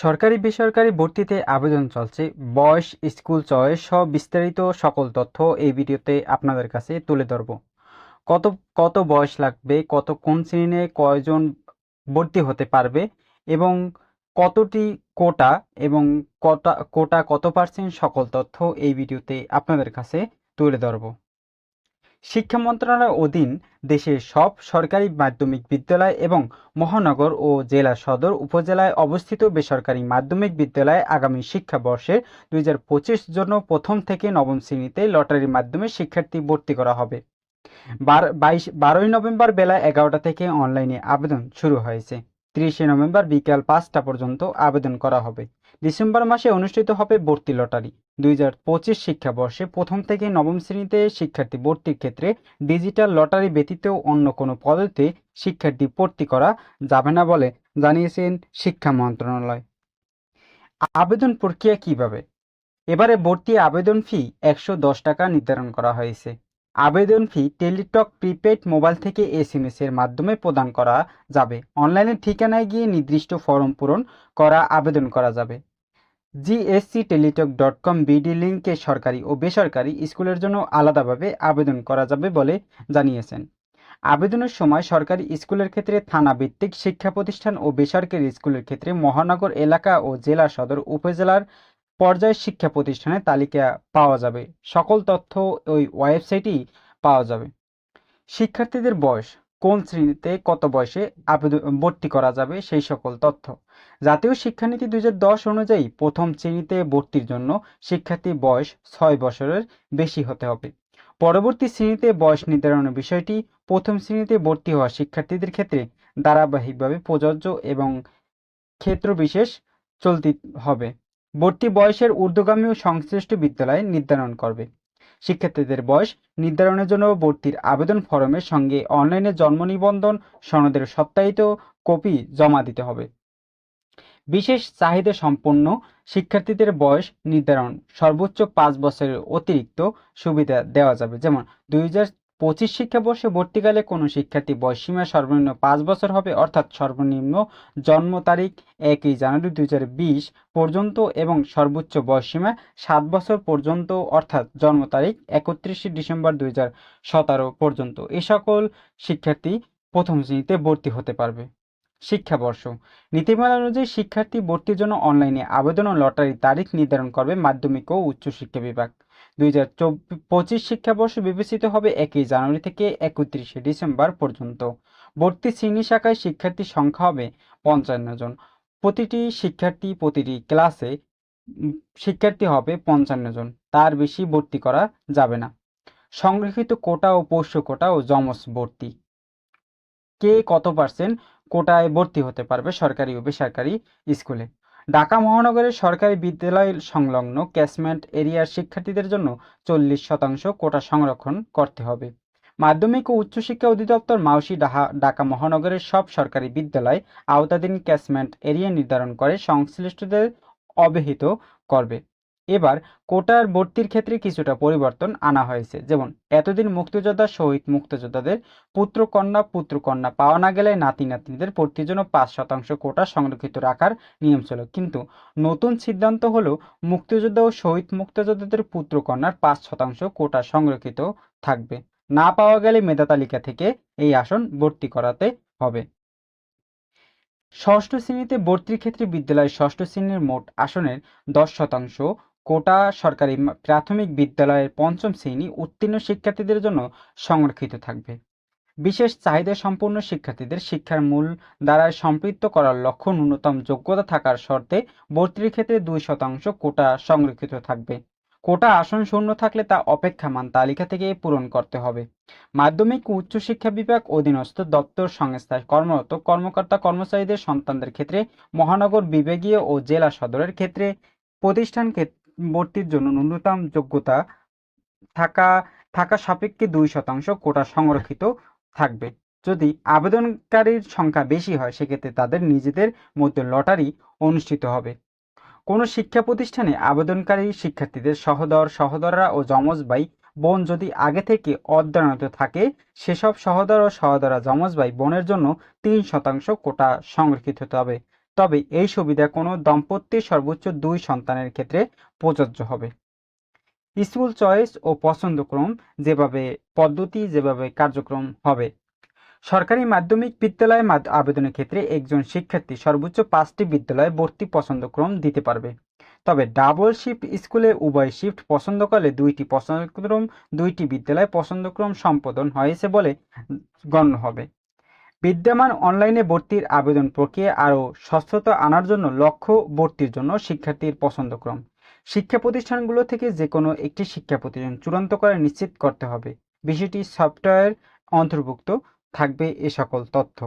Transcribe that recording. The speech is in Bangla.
সরকারি বেসরকারি ভর্তিতে আবেদন চলছে। বয়স, স্কুল চয়েস সহ বিস্তারিত সকল তথ্য এই ভিডিওতে আপনাদের কাছে তুলে ধরব। কত কত বয়স লাগবে, কত, কোন শ্রেণীতে কয়জন ভর্তি হতে পারবে এবং কতটি কোটা এবং কটা, কোটা কত পার্সেন্ট সকল তথ্য এই ভিডিওতে আপনাদের কাছে তুলে ধরব। শিক্ষা মন্ত্রণালয়ের অধীন দেশের সব সরকারি মাধ্যমিক বিদ্যালয় এবং মহানগর ও জেলা সদর উপজেলায় অবস্থিত বেসরকারি মাধ্যমিক বিদ্যালয়ে আগামী শিক্ষাবর্ষের দুই হাজার পঁচিশ জন্য প্রথম থেকে নবম শ্রেণীতে লটারির মাধ্যমে শিক্ষার্থী ভর্তি করা হবে। বাইশ, বারোই নভেম্বর বেলা এগারোটা থেকে অনলাইনে আবেদন শুরু হয়েছে। তিরিশে নভেম্বর বিকাল পাঁচটা পর্যন্ত আবেদন করা হবে। ডিসেম্বর মাসে অনুষ্ঠিত হবে ভর্তি লটারি। দুই হাজার পঁচিশ শিক্ষাবর্ষে প্রথম থেকে নবম শ্রেণীতে শিক্ষার্থী ভর্তির ক্ষেত্রে ডিজিটাল লটারি ব্যতীত অন্য কোনো পদ্ধতিতে শিক্ষার্থী ভর্তি করা যাবে না বলে জানিয়েছেন শিক্ষা মন্ত্রণালয়। আবেদন প্রক্রিয়া কীভাবে? এবারে ভর্তি আবেদন ফি একশো দশ টাকা নির্ধারণ করা হয়েছে। আবেদন ফি টেলিটক, প্রিপেড, মোবাইল থেকে এসএমএস এর মাধ্যমে প্রদান করা যাবে। অনলাইনে ঠিকানায় গিয়ে নির্দিষ্ট ফর্ম পূরণ করা, আবেদন করা যাবে। GSC Teletalk dot com BD লিঙ্কে সরকারি ও বেসরকারি স্কুলের জন্য আলাদাভাবে আবেদন করা যাবে বলে জানিয়েছেন। আবেদনের সময় সরকারি স্কুলের ক্ষেত্রে থানা ভিত্তিক শিক্ষা প্রতিষ্ঠান ও বেসরকারি স্কুলের ক্ষেত্রে মহানগর এলাকা ও জেলা সদর উপজেলার পর্যায়ে শিক্ষা প্রতিষ্ঠানের তালিকা পাওয়া যাবে। সকল তথ্য ওই ওয়েবসাইটেই পাওয়া যাবে। শিক্ষার্থীদের বয়স, কোন শ্রেণীতে কত বয়সে আবেদন, ভর্তি করা যাবে সেই সকল তথ্য। জাতীয় শিক্ষানীতি দুই অনুযায়ী প্রথম শ্রেণীতে ভর্তির জন্য শিক্ষার্থীর বয়স ছয় বছরের বেশি হতে হবে। পরবর্তী শ্রেণীতে বয়স নির্ধারণের বিষয়টি প্রথম শ্রেণীতে ভর্তি হওয়া শিক্ষার্থীদের ক্ষেত্রে ধারাবাহিকভাবে প্রযোজ্য এবং ক্ষেত্রবিশেষ চলতি হবে। ভর্তি বয়সের ঊর্ধ্বগামী ও সংশ্লিষ্ট বিদ্যালয় নির্ধারণ করবে। শিক্ষার্থীদের বয়স নির্ধারণের জন্য ভর্তির আবেদন ফরমের সঙ্গে অনলাইনে জন্ম নিবন্ধন, সনদের সত্যায়িত কপি জমা দিতে হবে। বিশেষ চাহিদা সম্পন্ন শিক্ষার্থীদের বয়স নির্ধারণ সর্বোচ্চ পাঁচ বছরের অতিরিক্ত সুবিধা দেওয়া যাবে। যেমন দুই হাজার পঁচিশ শিক্ষাবর্ষে ভর্তিকালে কোনো শিক্ষার্থী বয়সসীমা সর্বনিম্ন পাঁচ বছর হবে, অর্থাৎ সর্বনিম্ন জন্ম তারিখ একই জানুয়ারি দুই হাজার বিশ পর্যন্ত এবং সর্বোচ্চ বয়সসীমা সাত বছর পর্যন্ত, অর্থাৎ জন্ম তারিখ একত্রিশে ডিসেম্বর দুই হাজার সতেরো পর্যন্ত। এ সকল শিক্ষার্থী প্রথম শ্রেণীতে ভর্তি হতে পারবে। শিক্ষাবর্ষ। নীতিমালা অনুযায়ী শিক্ষার্থী ভর্তির জন্য অনলাইনে আবেদন ও লটারি তারিখ নির্ধারণ করবে মাধ্যমিক ও উচ্চশিক্ষা বিভাগ। দুই হাজার পঁচিশ শিক্ষাবর্ষ বিবেচিত হবে একই জানুয়ারি থেকে একত্রিশে ডিসেম্বর পর্যন্ত। ভর্তি শ্রেণি শাখায় শিক্ষার্থীর সংখ্যা হবে পঞ্চান্ন জন। প্রতিটি শিক্ষার্থী প্রতিটি ক্লাসে শিক্ষার্থী হবে পঞ্চান্ন জন। তার বেশি ভর্তি করা যাবে না। সংরক্ষিত কোটা ও পোষ্য কোটা ও জমস ভর্তি। কে কত পার্সেন্ট কোটায় ভর্তি হতে পারবে সরকারি ও বেসরকারি স্কুলে? ঢাকা মহানগরের সরকারি বিদ্যালয় সংলগ্ন ক্যাশমেন্ট এরিয়ার শিক্ষার্থীদের জন্য চল্লিশ শতাংশ কোটা সংরক্ষণ করতে হবে। মাধ্যমিক ও উচ্চশিক্ষা অধিদপ্তর মাউসি ডাহা, ঢাকা মহানগরের সব সরকারি বিদ্যালয় আওতাধীন ক্যাশমেন্ট এরিয়া নির্ধারণ করে সংশ্লিষ্টদের অবহিত করবে। এবার কোটার ভর্তির ক্ষেত্রে কিছুটা পরিবর্তন আনা হয়েছে। যেমন, এতদিন মুক্তিযোদ্ধা শহীদ মুক্তিযোদ্ধাদের পুত্র কন্যা পুত্র কন্যা পাওয়া না গেলে নাতি নাতনিদের ভর্তির জন্য পাঁচ শতাংশ কোটা সংরক্ষিত রাখার নিয়ম ছিল। কিন্তু নতুন সিদ্ধান্ত হলো, মুক্তিযোদ্ধা ও শহীদ মুক্তিযোদ্ধাদের পুত্র কন্যার পাঁচ শতাংশ কোটা সংরক্ষিত থাকবে। না পাওয়া গেলে মেধা তালিকা থেকে এই আসন ভর্তি করাতে হবে। ষষ্ঠ শ্রেণীতে ভর্তির ক্ষেত্রে বিদ্যালয়ের ষষ্ঠ শ্রেণির মোট আসনের দশ শতাংশ কোটা সরকারি প্রাথমিক বিদ্যালয়ের পঞ্চম শ্রেণি উত্তীর্ণ শিক্ষার্থীদের জন্য সংরক্ষিত থাকবে। বিশেষ চাহিদা সম্পন্ন শিক্ষার্থীদের শিক্ষার মূল দ্বারায় সম্পৃক্ত করার লক্ষ্য ন্যূনতম যোগ্যতা থাকার শর্তে ভর্তির ক্ষেত্রে দুই শতাংশ কোটা সংরক্ষিত থাকবে। কোটা আসন শূন্য থাকলে তা অপেক্ষামান তালিকা থেকে পূরণ করতে হবে। মাধ্যমিক ও উচ্চশিক্ষা বিভাগ অধীনস্থ দপ্তর সংস্থায় কর্মরত কর্মকর্তা কর্মচারীদের সন্তানদের ক্ষেত্রে মহানগর বিভাগীয় ও জেলা সদরের ক্ষেত্রে প্রতিষ্ঠান ভর্তির জন্য ন্যূনতম যোগ্যতা থাকা থাকা সাপেক্ষে দুই শতাংশ কোটা সংরক্ষিত থাকবে। যদি আবেদনকারীর সংখ্যা বেশি হয়, সেক্ষেত্রে তাদের নিজেদের মধ্যে লটারি অনুষ্ঠিত হবে। কোনো শিক্ষা প্রতিষ্ঠানে আবেদনকারী শিক্ষার্থীদের সহদর, সহদররা ও যমজ বোন যদি আগে থেকে অধ্যয়নরত থাকে, সেসব সহদর ও সহদরা যমজ বোনের জন্য তিন শতাংশ কোটা সংরক্ষিত হতে হবে। তবে এই সুবিধা কোনো দম্পতির সর্বোচ্চ দুই সন্তানের ক্ষেত্রে প্রযোজ্য হবে। স্কুল চয়েস ও পছন্দক্রম যেভাবে পদ্ধতি, যেভাবে কার্যক্রম হবে। সরকারি মাধ্যমিক বিদ্যালয়ে আবেদনের ক্ষেত্রে একজন শিক্ষার্থী সর্বোচ্চ পাঁচটি বিদ্যালয়ে ভর্তি পছন্দক্রম দিতে পারবে। তবে ডাবল শিফট স্কুলে উভয় শিফট পছন্দ করলে দুইটি পছন্দক্রম, দুইটি বিদ্যালয়ে পছন্দক্রম সম্পাদন হয়েছে বলে গণ্য হবে। বিদ্যমান অনলাইনে ভর্তির আবেদন প্রক্রিয়া আরও স্বচ্ছতা আনার জন্য লক্ষ্য ভর্তির জন্য শিক্ষার্থীর পছন্দক্রম। শিক্ষা প্রতিষ্ঠানগুলো থেকে যে কোনো একটি শিক্ষা প্রতিষ্ঠান চূড়ান্ত করে নিশ্চিত করতে হবে। বিষয়টি সফটওয়্যার অন্তর্ভুক্ত থাকবে এ সকল তথ্য।